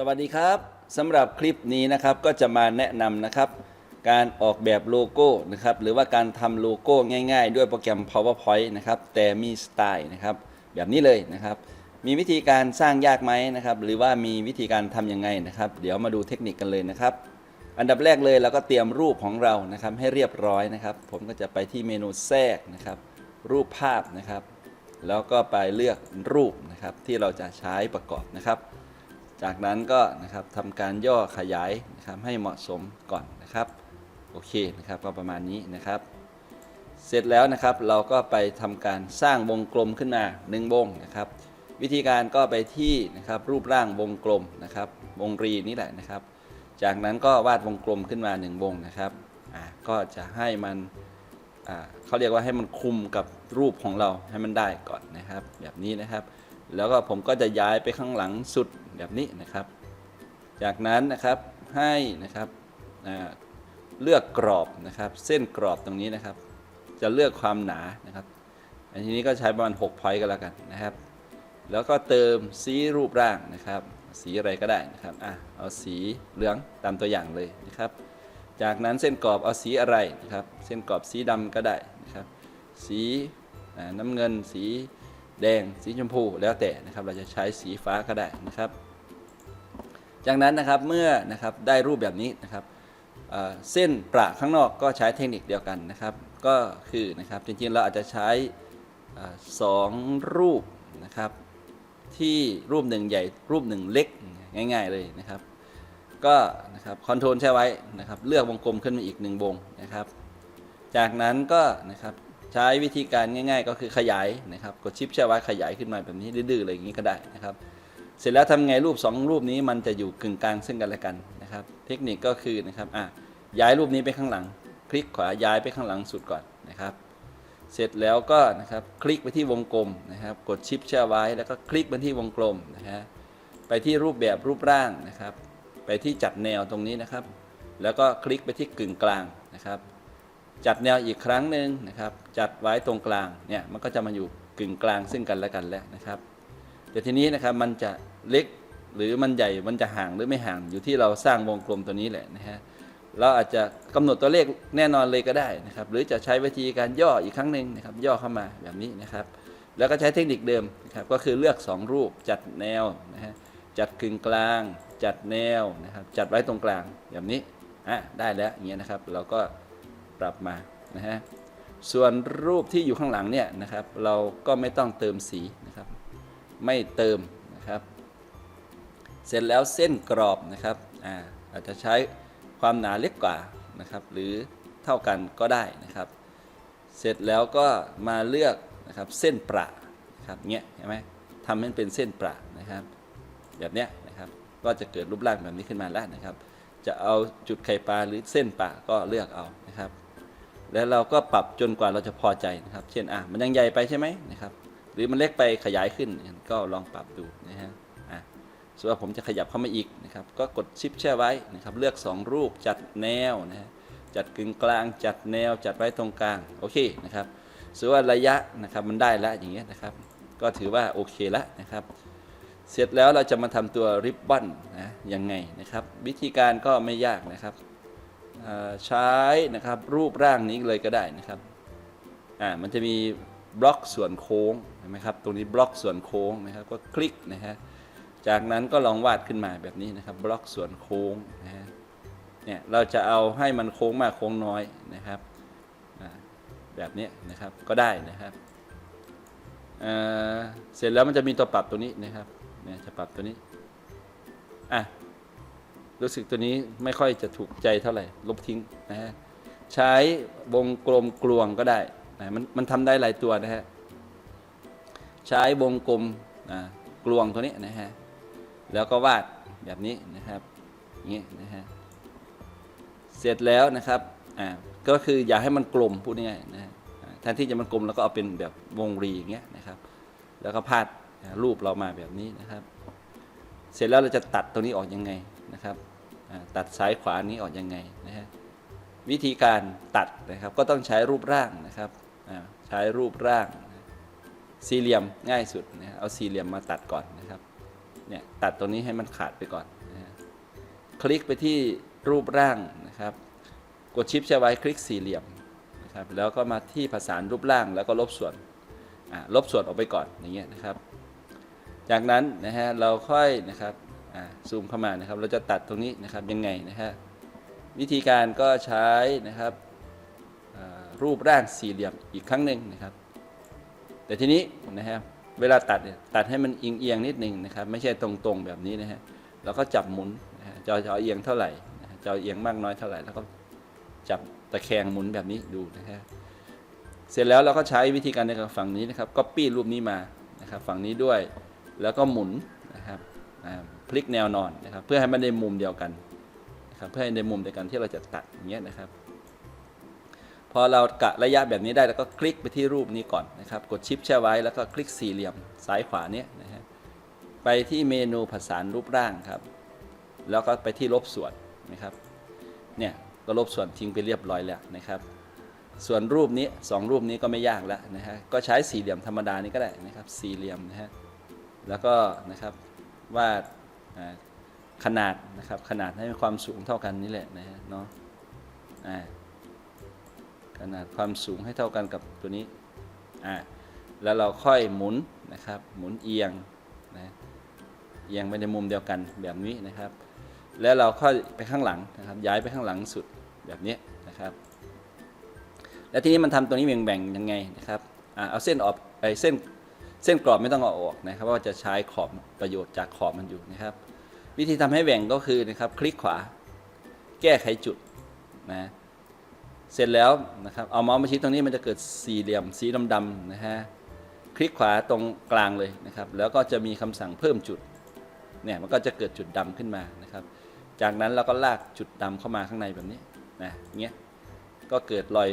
สวัสดีครับสำหรับคลิปนี้นะครับก็จะมาแนะนำนะครับ การออกแบบโลโก้นะครับหรือว่าการทำโลโก้ง่าย ๆ ด้วยโปรแกรม PowerPoint นะครับแต่มีสไตล์นะครับแบบนี้เลยนะครับ มีวิธีการสร้างยากไหมนะครับ หรือว่ามีวิธีการทำยังไงนะครับ เดี๋ยวมาดูเทคนิคกันเลยนะครับ อันดับแรกเลยเราก็เตรียมรูปของเรานะครับ ให้เรียบร้อยนะครับ ผมก็จะไปที่เมนูแทรกนะครับ รูปภาพนะครับ แล้วก็ไปเลือกรูปนะครับที่เราจะใช้ประกอบนะครับ จากนั้นก็นะครับทำการย่อขยายนะครับให้เหมาะสมก่อนนะครับโอเคนะครับก็ประมาณนี้นะครับ เสร็จแล้วนะครับเราก็ไปทำการสร้างวงกลมขึ้นมา1วงนะครับ วิธีการก็ไปที่นะครับรูปร่างวงกลมนะครับวงรีนี่แหละนะครับ จากนั้นก็วาดวงกลมขึ้นมา1วงนะครับอ่าก็จะให้มันอ่าเขาเรียกว่าให้มันคุมกับรูปของเราให้มันได้ก่อนนะครับ แบบนี้นะครับ แล้วก็ผมก็จะย้ายไปข้างหลังสุด แบบนี้นะครับ จากนั้นนะครับให้นะครับเลือกกรอบนะครับ เส้นกรอบตรงนี้นะครับ จะเลือกความหนานะครับ อันทีนี้ก็ใช้ประมาณ6 point ก็แล้วกันนะครับ แล้วก็เติมสีรูปร่างนะครับ สีอะไรก็ได้นะครับอะเอาสีเหลืองตามตัวอย่างเลยนะครับ จากนั้นเส้นกรอบเอาสีอะไรนะครับ เส้นกรอบสีดำก็ได้นะครับ สีน้ำเงินสีแดงสีชมพูแล้วแต่นะครับ เราจะใช้สีฟ้าก็ได้นะครับ จากนั้นนะครับเมื่อนะครับได้รูปแบบนี้นะครับเส้นประข้างนอกก็ใช้เทคนิคเดียวกันนะครับ ก็คือนะครับจริงๆเราอาจจะใช้สองรูปนะครับที่รูปหนึ่งใหญ่รูปหนึ่งเล็กง่าย ๆเลยนะครับก็นะครับคอนโทรลใช้ไว้นะครับเลือกวงกลมขึ้นมาอีกหนึ่งวงนะครับ จากนั้นก็นะครับใช้วิธีการง่าย ๆ ก็คือขยายนะครับกดชิปแช่ไว้ขยายขึ้นมาแบบนี้ดื้อๆอะไรอย่างนี้ก็ได้นะครับ เสร็จแล้วทำไงรูป 2 รูปนี้มันจะอยู่กึ่งกลางซึ่งกันและกันนะครับ เทคนิคก็คือนะครับอะย้ายรูปนี้ไปข้างหลัง คลิกขวาย้ายไปข้างหลังสุดก่อนนะครับ เสร็จแล้วก็นะครับคลิกไปที่วงกลมนะครับ กดชิปแช่ไว้แล้วก็คลิกไปที่วงกลมนะฮะไปที่รูปแบบรูปร่างนะครับ ไปที่จัดแนวตรงนี้นะครับ แล้วก็คลิกไปที่กึ่งกลางนะครับ จัดแนวอีกครั้งหนึ่งนะครับ จัดไว้ตรงกลางเนี่ยมันก็จะมาอยู่กึ่งกลางซึ่งกันและกันแล้วนะครับแต่ทีนี้นะครับมันจะ เล็กหรือมันใหญ่มันจะห่างหรือไม่ห่างอยู่ที่เราสร้างวงกลมตัวนี้แหละนะฮะเราอาจจะกำหนดตัวเลขแน่นอนเลยก็ได้นะครับ หรือจะใช้วิธีการย่ออีกครั้งหนึ่งนะครับ ย่อเข้ามาแบบนี้นะครับ แล้วก็ใช้เทคนิคเดิมนะครับ ก็คือเลือก 2 รูปจัดแนวนะฮะจัดกึ่งกลาง จัดแนวนะครับ จัดไว้ตรงกลางแบบนี้อะได้แล้วอย่างเงี้ยนะครับ เราก็ปรับมานะฮะส่วนรูปที่อยู่ข้างหลังเนี่ยนะครับ เราก็ไม่ต้องเติมสีนะครับ ไม่เติม เสร็จแล้วเส้นกรอบนะครับอาอาจจะใช้ความหนาเล็กกว่านะครับ หรือเท่ากันก็ได้นะครับ เสร็จแล้วก็มาเลือกนะครับเส้นประนะครับเงี้ยเห็นไหมทำให้เป็นเส้นประนะครับ แบบเนี้ยนะครับก็จะเกิดรูปร่างแบบนี้ขึ้นมาแล้วนะครับ จะเอาจุดไข่ปลาหรือเส้นปะก็เลือกเอานะครับ แล้วเราก็ปรับจนกว่าเราจะพอใจนะครับ เช่นอะมันยังใหญ่ไปใช่ไหมนะครับ หรือมันเล็กไปขยายขึ้นก็ลองปรับดูนะฮะ อะส่วนผมจะขยับเข้ามาอีกนะครับ ก็กดชิปแช่ไว้นะครับ เลือก 2 รูปจัดแนวนะฮะจัดกึ่งกลาง จัดแนว จัดไว้ตรงกลาง โอเคนะครับส่วนระยะนะครับมันได้แล้วอย่างเงี้ยนะครับ ก็ถือว่าโอเคแล้วนะครับ เสร็จแล้วเราจะมาทำตัวริบบิ้นนะยังไงนะครับ วิธีการก็ไม่ยากนะครับใช้นะครับรูปร่างนี้เลยก็ได้นะครับอ่ามันจะมีบล็อกส่วนโค้งเห็นไหมครับ ตรงนี้บล็อกส่วนโค้งนะครับ ก็คลิกนะฮะ จากนั้นก็ลองวาดขึ้นมาแบบนี้นะครับ บล็อกส่วนโค้งนะฮะเนี่ยเราจะเอาให้มันโค้งมากโค้งน้อยนะครับแบบนี้นะครับก็ได้นะครับเเสร็จแล้วมันจะมีตัวปรับตัวนี้นะครับเนี่ยจะปรับตัวนี้อะรู้สึกตัวนี้ไม่ค่อยจะถูกใจเท่าไหร่ลบทิ้งนะฮะใช้วงกลมกลวงก็ได้นะมันมันทำได้หลายตัวนะฮะใช้วงกลมอ่ากลวงตัวนี้นะฮะ แล้วก็วาดแบบนี้นะครับอย่างนี้นะฮะเสร็จแล้วนะครับอ่าก็คืออย่าให้มันกลมพูดง่ายๆนะฮะแทนที่จะมันกลมแล้วก็เอาเป็นแบบวงรีอย่างเงี้ยนะครับ แล้วก็พาดรูปเรามาแบบนี้นะครับ เสร็จแล้วเราจะตัดตรงนี้ออกยังไงนะครับตัดซ้ายขวานี้ออกยังไงนะฮะวิธีการตัดนะครับก็ต้องใช้รูปร่างนะครับใช้รูปร่างสี่เหลี่ยมง่ายสุดนะฮะเอาสี่เหลี่ยมมาตัดก่อนนะครับ เนี่ยตัดตรงนี้ให้มันขาดไปก่อนนะคลิกไปที่รูปร่างนะครับ กดชิปใช้ไว้คลิกสี่เหลี่ยมนะครับแล้วก็มาที่ผสานรูปร่างแล้วก็ลบส่วนลบส่วนออกไปก่อนอย่างเงี้ยนะครับ จากนั้นนะฮะเราค่อยนะครับซูมเข้ามานะครับ เราจะตัดตรงนี้นะครับยังไงนะฮะวิธีการก็ใช้นะครับรูปร่างสี่เหลี่ยมอีกครั้งหนึ่งนะครับ แต่ทีนี้นะฮะ เวลาตัดตัดให้มันเอียงเอียงนิดหนึงนะครับ ไม่ใช่ตรงๆแบบนี้นะฮะเราก็จับหมุนจอจะเอาเอียงเท่าไหร่จอเอียงมากน้อยเท่าไหร่แล้วก็จับตะแคงหมุนแบบนี้ดูนะฮะเสร็จแล้วเราก็ใช้วิธีการในการฝั่งนี้นะครับก็ปี้รูปนี้มานะครับฝั่งนี้ด้วยแล้วก็หมุนนะครับพลิกแนวนอนนะครับ เพื่อให้มันในมุมเดียวกันนะครับเพื่อให้ในมุมเดียวกันที่เราจะตัดอย่างเงี้ยนะครับ พอเรากะระยะแบบนี้ได้แล้วก็คลิกไปที่รูปนี้ก่อนนะครับ กดชิปแช่ไว้แล้วก็คลิกสี่เหลี่ยมซ้ายขวาเนี้ยนะฮะไปที่เมนูผสานรูปร่างครับ แล้วก็ไปที่ลบส่วนนะครับเนี่ยก็ลบส่วนทิ้งไปเรียบร้อยแล้วนะครับ ส่วนรูปนี้สองรูปนี้ก็ไม่ยากแล้วนะฮะก็ใช้สี่เหลี่ยมธรรมดานี้ก็ได้นะครับสี่เหลี่ยมนะฮะแล้วก็นะครับวาดขนาดนะครับขนาดให้มีความสูงเท่ากันนี่แหละนะฮะเนาะอ่า ขนาดความสูงให้เท่ากันกับตัวนี้อ่าแล้วเราค่อยหมุนนะครับหมุนเอียงนะเอียงไปในมุมเดียวกันแบบนี้นะครับ แล้วเราค่อยไปข้างหลังนะครับย้ายไปข้างหลังสุดแบบนี้นะครับ แล้วทีนี้มันทำตัวนี้แบ่งๆยังไงนะครับอ่าเอาเส้นออกไปเส้นเส้นกรอบไม่ต้องเอาออกนะครับเพราะว่าจะใช้ขอบประโยชน์จากขอบมันอยู่นะครับ วิธีทำให้แบ่งก็คือนะครับคลิกขวาแก้ไขจุดนะ เสร็จแล้วนะครับเอาเมาส์มาชี้ตรงนี้มันจะเกิดสี่เหลี่ยมสีดำๆนะฮะคลิกขวาตรงกลางเลยนะครับ แล้วก็จะมีคำสั่งเพิ่มจุดเนี่ยมันก็จะเกิดจุดดำขึ้นมานะครับ จากนั้นเราก็ลากจุดดำเข้ามาข้างในแบบนี้นะเงี้ยก็เกิดรอย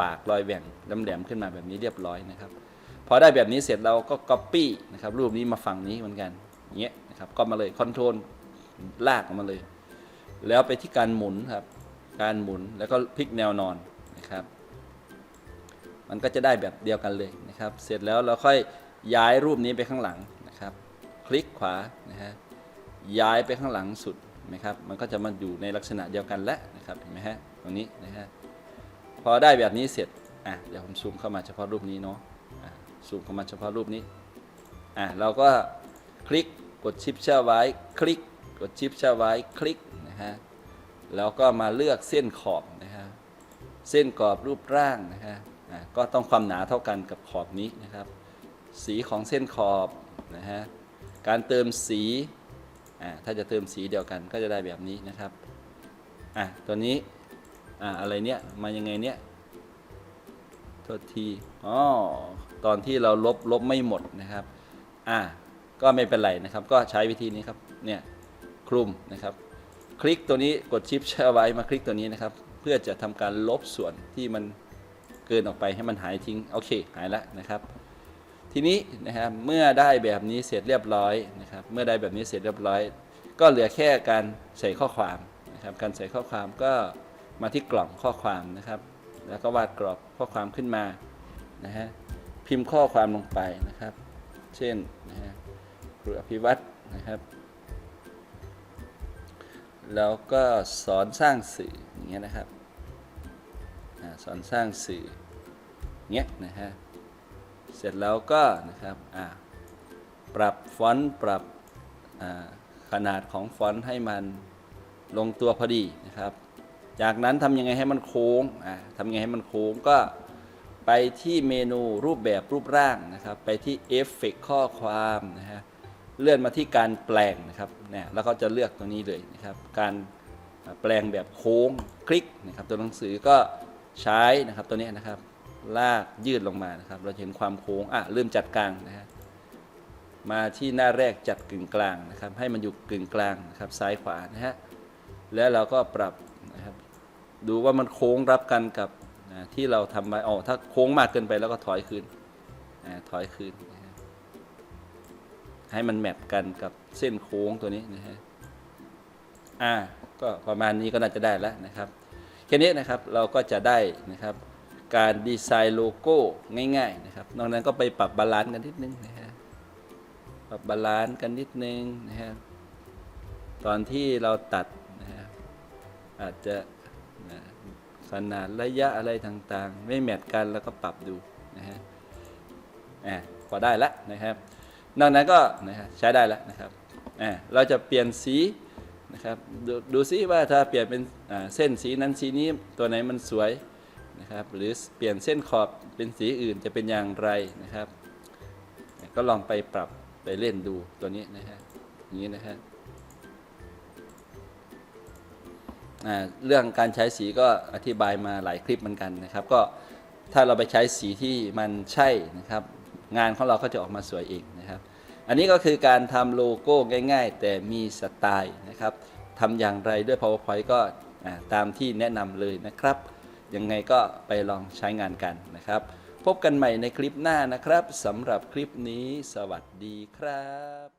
บากรอยแหว่งแหลมๆขึ้นมาแบบนี้เรียบร้อยนะครับพอได้แบบนี้เสร็จเราก็ Copy นะครับรูปนี้มาฝั่งนี้เหมือนกันเงี้ยนะครับก็มาเลยคอนโทรลลากออกมาเลย แล้วไปที่การหมุนครับ การหมุนแล้วก็พลิกแนวนอนนะครับ มันก็จะได้แบบเดียวกันเลยนะครับ เสร็จแล้วเราค่อยย้ายรูปนี้ไปข้างหลังนะครับ คลิกขวานะฮะย้ายไปข้างหลังสุดนะครับ มันก็จะมาอยู่ในลักษณะเดียวกันแล้วนะครับเห็นไหมฮะตรงนี้นะฮะพอได้แบบนี้เสร็จอะเดี๋ยวผมซูมเข้ามาเฉพาะรูปนี้เนาะอะซูมเข้ามาเฉพาะรูปนี้อะเราก็คลิกกดชิปแช่ไว้ คลิกกดชิปแช่ไว้ คลิกนะฮะ แล้วก็มาเลือกเส้นขอบนะฮะเส้นกรอบรูปร่างนะฮะก็ต้องความหนาเท่ากันกับขอบนี้นะครับ สีของเส้นขอบนะฮะการเติมสีถ้าจะเติมสีเดียวกันก็จะได้แบบนี้นะครับอะตัวนี้อ่าอะไรเนี้ยมายังไงเนี้ยโทษทีอ๋อตอนที่เราลบลบไม่หมดนะครับอ่าก็ไม่เป็นไรนะครับ ก็ใช้วิธีนี้ครับเนี่ยคลุมนะครับ คลิกตัวนี้กดชิปแช่ไว้มาคลิกตัวนี้นะครับ เพื่อจะทำการลบส่วนที่มันเกินออกไปให้มันหายทิ้งโอเคหายแล้วนะครับ ทีนี้นะครับเมื่อได้แบบนี้เสร็จเรียบร้อยนะครับ เมื่อได้แบบนี้เสร็จเรียบร้อย ก็เหลือแค่การใส่ข้อความนะครับ การใส่ข้อความก็มาที่กล่องข้อความนะครับ แล้วก็วาดกรอบข้อความขึ้นมานะฮะพิมพ์ข้อความลงไปนะครับ เช่นนะฮะครูอภิวัตนะครับ แล้วก็สอนสร้างสื่ออย่างเงี้ยนะครับสอนสร้างสื่อเงี้ยนะฮะเสร็จแล้วก็นะครับปรับฟอนต์ปรับขนาดของฟอนต์ให้มันลงตัวพอดีนะครับ จากนั้นทำยังไงให้มันโค้งทำยังไงให้มันโค้งก็ไปที่เมนูรูปแบบรูปร่างนะครับ ไปที่เอฟเฟกข้อความนะฮะ เลื่อนมาที่การแปลงนะครับเนี่ยแล้วก็จะเลือกตัวนี้เลยนะครับการแปลงแบบโค้งคลิกนะครับตัวหนังสือก็ใช้นะครับตัวนี้นะครับลากยืดลงมานะครับ เราเห็นความโค้งอะเริ่มจัดกลางนะฮะมาที่หน้าแรกจัดกึ่งกลางนะครับ ให้มันอยู่กึ่งกลางนะครับซ้ายขวานะฮะแล้วเราก็ปรับนะครับดูว่ามันโค้งรับกันกับที่เราทำไว้อ๋อถ้าโค้งมากเกินไปแล้วก็ถอยคืนอ่าถอยคืนน ให้มันแมทกันกับเส้นโค้งตัวนี้นะฮะอ่าก็ประมาณนี้ก็น่าจะได้แล้วนะครับแค่นี้นะครับเราก็จะได้นะครับการดีไซน์โลโก้ง่ายๆนะครับนอกนั้นก็ไปปรับบาลานซ์กันนิดนึงนะฮะปรับบาลานซ์กันนิดนึงนะฮะตอนที่เราตัดนะฮะอาจจะนะขนาดระยะอะไรต่างๆ ไม่แมทกันแล้วก็ปรับดูนะฮะอะพอได้แล้วนะครับ นอกนั้นก็นะใช้ได้แล้วนะครับเราจะเปลี่ยนสีนะครับดูดูซิว่าถ้าเปลี่ยนเป็นเส้นสีนั้นสีนี้ตัวไหนมันสวยนะครับ หรือเปลี่ยนเส้นขอบเป็นสีอื่นจะเป็นอย่างไรนะครับ ก็ลองไปปรับไปเล่นดูตัวนี้นะฮะอย่างนี้นะฮะเรื่องการใช้สีก็อธิบายมาหลายคลิปเหมือนกันนะครับ ก็ถ้าเราไปใช้สีที่มันใช่นะครับ งานของเราก็จะออกมาสวยอีกนะครับ อันนี้ก็คือการทำโลโก้ง่าย ๆ แต่มีสไตล์นะครับทำอย่างไรด้วย PowerPoint ก็ตามที่แนะนำเลยนะครับ ยังไงก็ไปลองใช้งานกันนะครับ พบกันใหม่ในคลิปหน้านะครับสำหรับคลิปนี้ สวัสดีครับ